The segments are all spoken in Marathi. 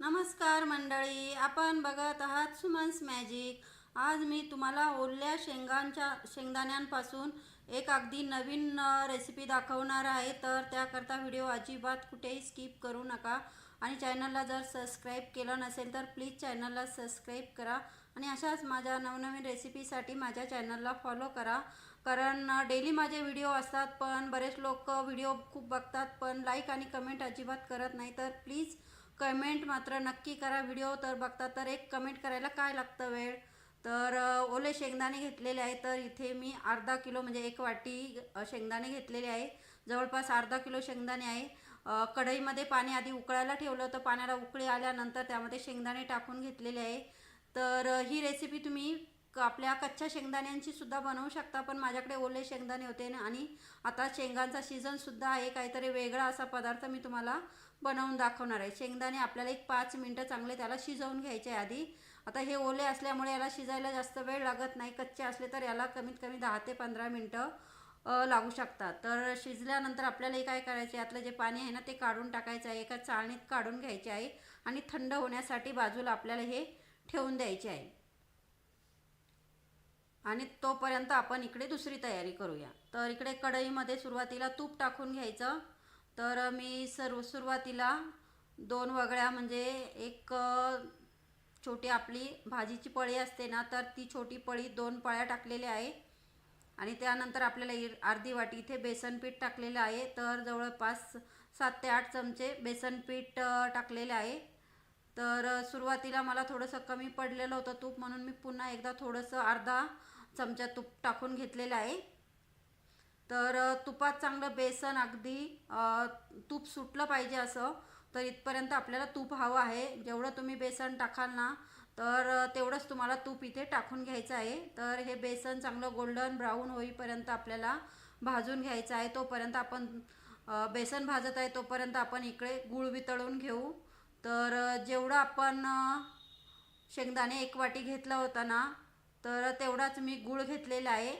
नमस्कार मंडळी आपण बघत आहात सुमन्स मॅजिक आज मी तुम्हाला ओल्या शेंगांच्या शेंगदाण्यांपासून एक अगदी नवीन रेसिपी दाखवणार आहे. तर त्याकरता व्हिडिओ अजिबात कुठेही स्किप करू नका. आणि चॅनलला जर सबस्क्राईब केलं नसेल तर प्लीज चॅनलला सबस्क्राईब करा. आणि अशाच माझ्या नवनवीन रेसिपीसाठी माझ्या चॅनलला फॉलो करा. कारण डेली माझे व्हिडिओ असतात पण बरेच लोक व्हिडिओ खूप बघतात पण लाईक आणि कमेंट अजिबात करत नाही. तर प्लीज कमेंट मात्र नक्की करा व्हिडिओ. तर बघता तर एक कमेंट करायला काय लागतं वेळ? तर ओले शेंगदाणे घेतलेले आहे तर इथे मी अर्धा किलो म्हणजे एक वाटी शेंगदाणे घेतलेले आहे. जवळपास अर्धा किलो शेंगदाणे आहे. कढईमध्ये पाणी आधी उकळायला ठेवलं तर पाण्याला उकळी आल्यानंतर त्यामध्ये शेंगदाणे टाकून घेतलेले आहे. तर ही रेसिपी तुम्ही क- आपल्या कच्च्या शेंगदाण्यांची सुद्धा बनवू शकता पण माझ्याकडे ओले शेंगदाणे होते ना आणि आता शेंगांचा सीझनसुद्धा आहे. काहीतरी वेगळा असा पदार्थ मी तुम्हाला बनवून दाखवणार आहे. शेंगदाणे आपल्याला एक पाच मिनटं चांगले त्याला शिजवून घ्यायचे आहे आधी. आता हे ओले असल्यामुळे याला शिजायला जास्त वेळ लागत नाही. कच्चे असले तर याला कमीत कमी दहा ते पंधरा मिनटं लागू शकतात. तर शिजल्यानंतर आपल्याला हे काय करायचे यातलं जे पाणी आहे ना ते काढून टाकायचं आहे. एका चाळणीत काढून घ्यायचे आहे आणि थंड होण्यासाठी बाजूला आपल्याला हे ठेवून द्यायचे आहे. आणि तोपर्यंत आपण इकडे दुसरी तयारी करूया. तर इकडे कढईमध्ये सुरुवातीला तूप टाकून घ्यायचं. तर मी सर्व सुरुवातीला दोन वगळ्या म्हणजे एक छोटी आपली भाजीची पळी असते ना तर ती छोटी पळी दोन पळ्या टाकलेल्या आहे. आणि त्यानंतर आपल्याला अर्धी वाटी इथे बेसन पीठ टाकलेलं आहे. तर जवळपास सात ते आठ चमचे बेसन पीठ टाकलेले आहे. तर सुरुवातीला मला थोडंसं कमी पडलेलं होतं तूप म्हणून मी पुन्हा एकदा थोडंसं अर्धा चमचा तूप टाकून घेतलेलं आहे. तर तुपात चांगलं बेसन अगदी तूप सुटलं पाहिजे असं तर इथपर्यंत आपल्याला तूप हवं आहे. जेवढं तुम्ही बेसन टाकाल ना तर तेवढंच तुम्हाला तूप इथे टाकून घ्यायचं आहे. तर हे बेसन चांगलं गोल्डन ब्राऊन होईपर्यंत आपल्याला भाजून घ्यायचं आहे. तोपर्यंत आपण बेसन भाजत आहे तोपर्यंत आपण इकडे गूळ वितळून घेऊ. तर जेवढं आपण शेंगदाणे एक वाटी घेतला होता ना तर तेवढाच मी गूळ घेतलेला आहे.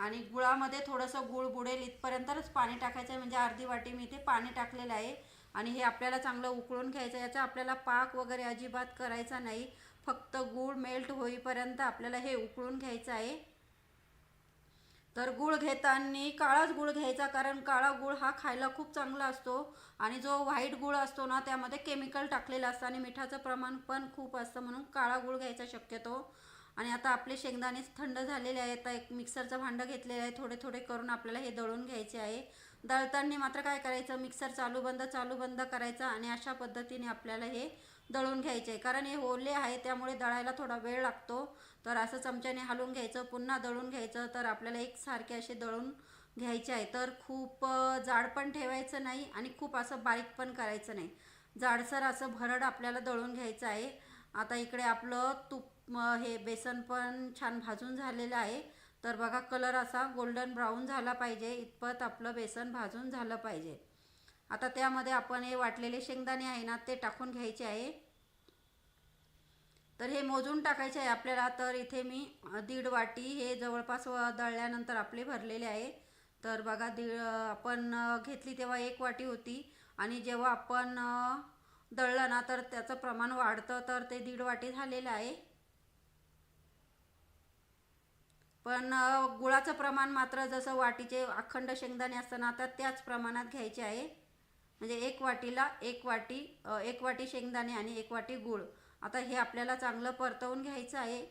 आणि गुळामध्ये थोडंसं गूळ बुडेल इथपर्यंतच पाणी टाकायचं आहे. म्हणजे अर्धी वाटी मी इथे पाणी टाकलेलं आहे. आणि हे आपल्याला चांगलं उकळून घ्यायचं आहे. याचा आपल्याला पाक वगैरे अजिबात करायचा नाही. फक्त गूळ मेल्ट होईपर्यंत आपल्याला हे उकळून घ्यायचं आहे. तर गूळ घेताना काळाच गूळ घ्यायचा कारण काळा गूळ हा खायला खूप चांगला असतो. आणि जो व्हाईट गूळ असतो ना त्यामध्ये केमिकल टाकलेलं असतं आणि मिठाचं प्रमाण पण खूप असतं म्हणून काळा गूळ घ्यायचा शक्यतो. आणि आता आपले शेंगदाणे थंड झालेले आहेत. आता एक मिक्सरचं भांडं घेतलेलं आहे. थोडे थोडे करून आपल्याला हे दळून घ्यायचे आहे. दळताना मात्र काय करायचं? मिक्सर चालू बंद चालू बंद करायचं आणि अशा पद्धतीने आपल्याला हे दळून घ्यायचे आहे. कारण हे ओले आहे त्यामुळे दळायला थोडा वेळ लागतो. तर असं चमच्याने हलवून घ्यायचं पुन्हा दळून घ्यायचं. तर आपल्याला एकसारखे असे दळून घ्यायचे आहे. तर खूप जाड पण ठेवायचं नाही आणि खूप असं बारीक पण करायचं नाही. जाडसर असं भरड आपल्याला दळून घ्यायचं आहे. आता इकडे आपलं तूप मग हे बेसन पण छान भाजून झालेलं आहे. तर बघा कलर असा गोल्डन ब्राऊन झाला पाहिजे. इतपत आपलं बेसन भाजून झालं पाहिजे. आता त्यामध्ये आपण हे वाटलेले शेंगदाणे आहे ना ते टाकून घ्यायचे आहे. तर हे मोजून टाकायचे आहे आपल्याला. तर इथे मी दीड वाटी हे जवळपास व- दळल्यानंतर आपले भरलेले आहे. तर बघा दीड आपण घेतली तेव्हा एक वाटी होती. आणि जेव्हा आपण दळलं ना तर त्याचं प्रमाण वाढतं. तर ते दीड वाटी झालेलं आहे. पण गुळाचं प्रमाण मात्र जसं वाटीचे अखंड शेंगदाणे असतं ना त्याच प्रमाणात घ्यायचे आहे. म्हणजे एक वाटीला एक वाटी एक वाटी शेंगदाणे आणि एक वाटी गूळ. आता हे आपल्याला चांगलं परतवून घ्यायचं आहे.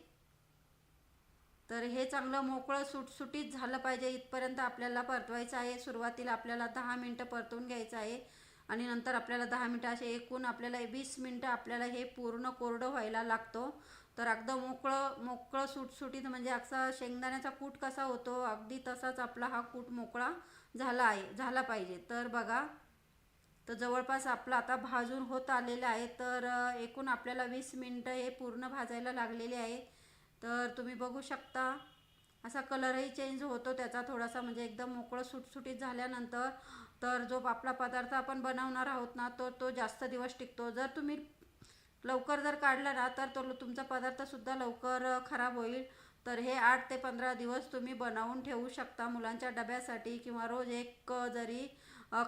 तर हे चांगलं मोकळं सुटसुटीत झालं पाहिजे इथपर्यंत आपल्याला परतवायचं आहे. सुरुवातीला आपल्याला दहा मिनटं परतवून घ्यायचं आहे. आणि नंतर आपल्याला दहा मिनटं असे एकूण आपल्याला वीस मिनटं आपल्याला हे पूर्ण कोरडं व्हायला लागतो. तर अगदी मोकळं मोकळं सुटसुटीत म्हणजे असा शेंगदाण्याचा कूट कसा होतो अगदी तसाच आपला हा कूट मोकळा झाला आहे झाला पाहिजे. तर बघा तर जवळपास आपला आता भाजून होत आलेलं आहे. तर एकूण आपल्याला वीस मिनटं हे पूर्ण भाजायला लागलेले आहे. तर तुम्ही बघू शकता असा कलरही चेंज होतो त्याचा थोडासा म्हणजे एकदम मोकळं सुटसुटीत झाल्यानंतर तर जो आपला पदार्थ आपण बनवणार आहोत ना तो तो जास्त दिवस टिकतो. जर तुम्ही लवकर जर काढला ना तर तो तुमचा पदार्थसुद्धा लवकर खराब होईल. तर हे आठ ते पंधरा दिवस तुम्ही बनवून ठेवू शकता मुलांच्या डब्यासाठी किंवा रोज एक जरी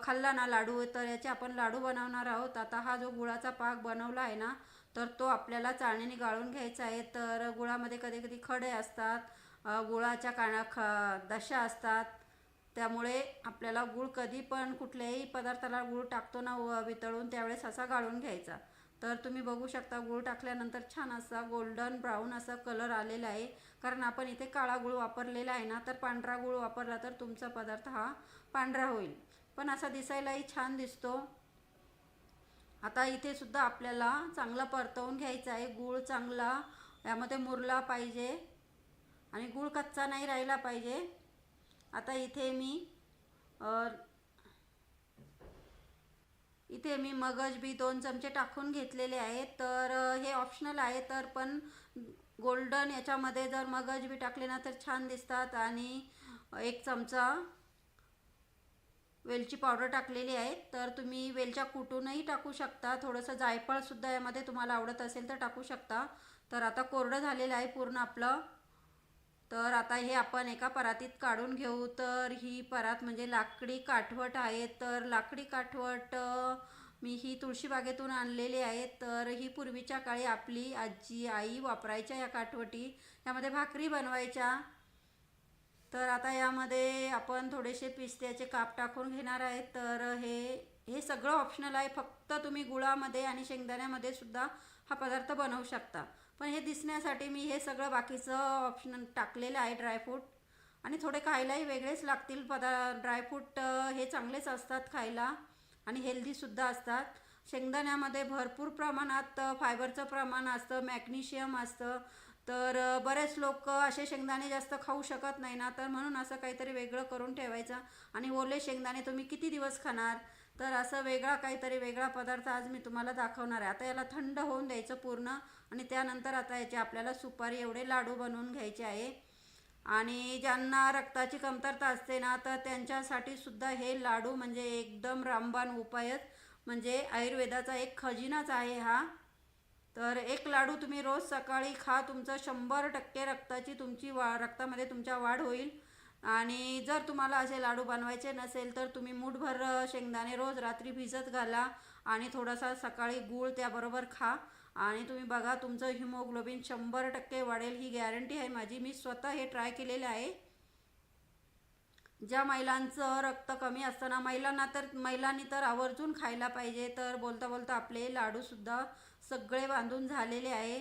खाल्ला ना लाडू तर याचे आपण लाडू बनवणार आहोत. आता हा जो गुळाचा पाक बनवला आहे ना तर तो आपल्याला चाळणीने गाळून घ्यायचा आहे. तर गुळामध्ये कधी कधी खडे असतात गुळाच्या काना ख दशा असतात. त्यामुळे आपल्याला गूळ कधी पण कुठल्याही पदार्थाला गूळ टाकतो ना व- वितळून त्यावेळेस असा गाळून घ्यायचा. तर तुम्ही बघू शकता गूळ टाकल्यानंतर छान असा गोल्डन ब्राऊन असा कलर आलेला आहे. कारण आपण इथे काळा गूळ वापरलेला आहे ना तर पांढरा गूळ वापरला तर तुमचा पदार्थ हा पांढरा होईल. पण असा दिसायलाही छान दिसतो. आता इथे सुद्धा आपल्याला चांगला परतवून घ्यायचा आहे. गूळ चांगला यामध्ये मुरला पाहिजे. आणि गूळ कच्चा नाही राहिला पाहिजे. आता इथे मी इथे मी मगज बी दोन चमचे टाकून घेतलेले आहेत. तर हे ऑप्शनल आहे तर पण गोल्डन याच्यामध्ये जर मगज बी टाकले ना तर छान दिसतात. आणि एक चमचा वेलची पावडर टाकलेली आहे. तर तुम्ही वेलच्या कुटूनही टाकू शकता. थोडंसं जायफळसुद्धा यामध्ये तुम्हाला आवडत असेल तर टाकू शकता. तर आता कोरडं झालेलं आहे पूर्ण आपलं. तर आता हे आपण एका परातीत काढून घेऊ. तर ही परात म्हणजे लाकडी काठवट आहे. तर लाकडी काठवट मी ही तुळशीबागेतून आणलेली आहे. तर ही पूर्वीच्या काळी आपली आजी आई वापरायच्या या काठवटी. यामध्ये भाकरी बनवायच्या. तर आता यामध्ये आपण थोडेसे पिस्त्याचे काप टाकून घेणार आहे. तर हे हे सगळं ऑप्शनल आहे. फक्त तुम्ही गुळामध्ये आणि शेंगदाण्यामध्ये सुद्धा हा पदार्थ बनवू शकता. पण हे दिसण्यासाठी मी हे सगळं बाकीचं ऑप्शन टाकलेलं आहे ड्रायफ्रूट आणि थोडे खायलाही वेगळेच लागतील पदा ड्रायफ्रूट हे चांगलेच असतात खायला. आणि हेल्दीसुद्धा असतात. शेंगदाण्यामध्ये भरपूर प्रमाणात फायबरचं प्रमाण असतं मॅग्नेशियम असतं. तर बरेच लोक असे शेंगदाणे जास्त खाऊ शकत नाही ना. तर म्हणून असं काहीतरी वेगळं करून ठेवायचं. आणि ओले शेंगदाणे तुम्ही किती दिवस खाणार? तर असं वेगळा काहीतरी वेगळा पदार्थ आज मी तुम्हाला दाखवणार आहे. आता याला थंड होऊन द्यायचं पूर्ण आणि त्यानंतर आता याचे आपल्याला सुपारी एवढे लाडू बनवून घ्यायचे आहे. आणि ज्यांना रक्ताची कमतरता असते ना तर त्यांच्यासाठी सुद्धा हे लाडू म्हणजे एकदम रामबाण उपायच. म्हणजे आयुर्वेदाचा एक खजिनाच आहे हा. तर एक लाडू तुम्ही रोज सकाळी खा तुमचं शंभर टक्के रक्ताची तुमची वा रक्तामध्ये तुमच्या वाढ होईल. आणि जर तुम्हाला असे लाडू बनवायचे नसेल तर तुम्ही मूठभर शेंगदाणे रोज रात्री भिजत घाला आणि थोडासा सकाळी गूळ त्याबरोबर खा. आणि तुम्ही बघा तुमचं हिमोग्लोबिन शंभर टक्के वाढेल ही गॅरंटी आहे माझी. मी स्वतः हे ट्राय केलेलं आहे. ज्या महिलांचं रक्त कमी असताना महिलांना तर महिलांनी तर आवर्जून खायला पाहिजे तर बोलता बोलता आपले लाडूसुद्धा सगळे बांधून झालेले आहे.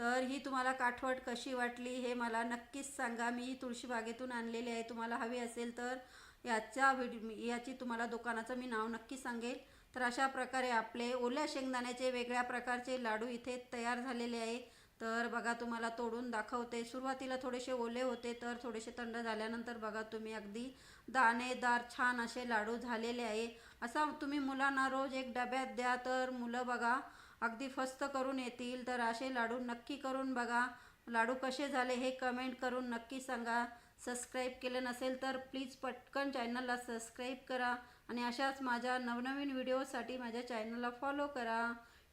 तर ही तुम्हाला काठवट कशी वाटली हे मला नक्कीच सांगा. मी तुळशीबागेतून आणलेली आहे. तुम्हाला हवी असेल तर याच्या व्हिडिओ याची तुम्हाला दुकानाचं मी नाव नक्की सांगेल. तर अशा प्रकारे आपले ओल्या शेंगदाण्याचे वेगळ्या प्रकारचे लाडू इथे तयार झालेले आहे तर बघा तुम्हाला तोडून दाखवते. सुरुवातीला थोडेसे ओले होते तर थोडेसे थंड झाल्यानंतर बघा तुम्ही अगदी दाणेदार छान असे लाडू झालेले आहे. असा तुम्ही मुलांना रोज एक डब्यात द्या तर मुलं बघा अगदी फस्त करून येतील तर असे लाडू नक्की करून बघा. लाडू कसे झाले हे कमेंट करून नक्की सांगा. सबस्क्राईब केलं नसेल तर प्लीज पटकन चॅनलला सबस्क्राईब करा आणि अशाच माझ्या नवनवीन व्हिडिओसाठी माझ्या चॅनलला फॉलो करा.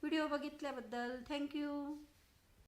Video बघितल्याबद्दल thank you